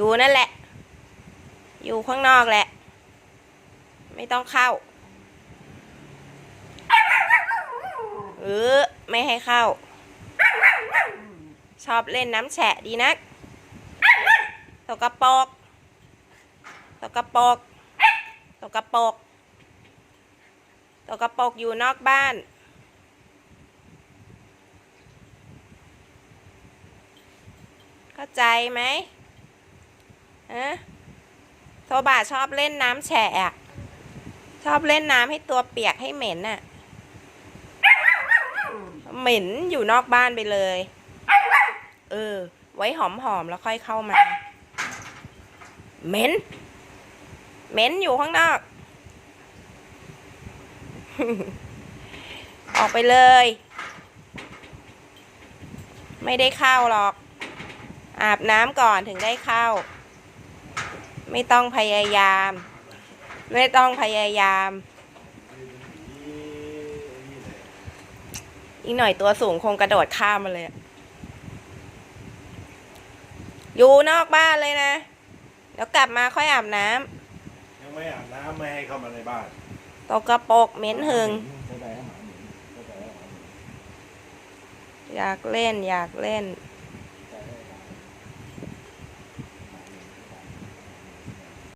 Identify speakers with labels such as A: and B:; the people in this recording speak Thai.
A: อยู่นั่นแหละ อยู่ข้างนอกแหละ ไม่ต้องเข้า เออ ไม่ให้เข้า ชอบเล่นน้ำแฉะดีนักตกกระปรกตกกระปรกตกกระปรกตกกระปรกอยู่นอกบ้านเข้าใจไหม ฮะโซบะชอบเล่นน้ำแฉะอะชอบเล่นน้ำให้ตัวเปียกให้เหม็นอะเหม็นอยู่นอกบ้านไปเลย เออ ไว้หอมๆแล้วค่อยเข้ามา เหม็น เหม็นอยู่ข้างนอก ออกไปเลย ไม่ได้เข้าหรอก อาบน้ำก่อนถึงได้เข้า ไม่ต้องพยายาม ไม่ต้องพยายาม อีกหน่อยตัวสูงคงกระโดดข้ามมาเลยอะอยู่นอกบ้านเลยนะ เดี๋ยวกลับมาค่อยอาบน้
B: ยังไม่อาบน้ำไม่ให้เข้ามาในบ้านำ
A: ตกกระปรกเหม็นหึง
B: เข้าใจให้หมาหนีเข้าใจให้หมาหนี
A: อยากเล่นอยากเล่น
B: เ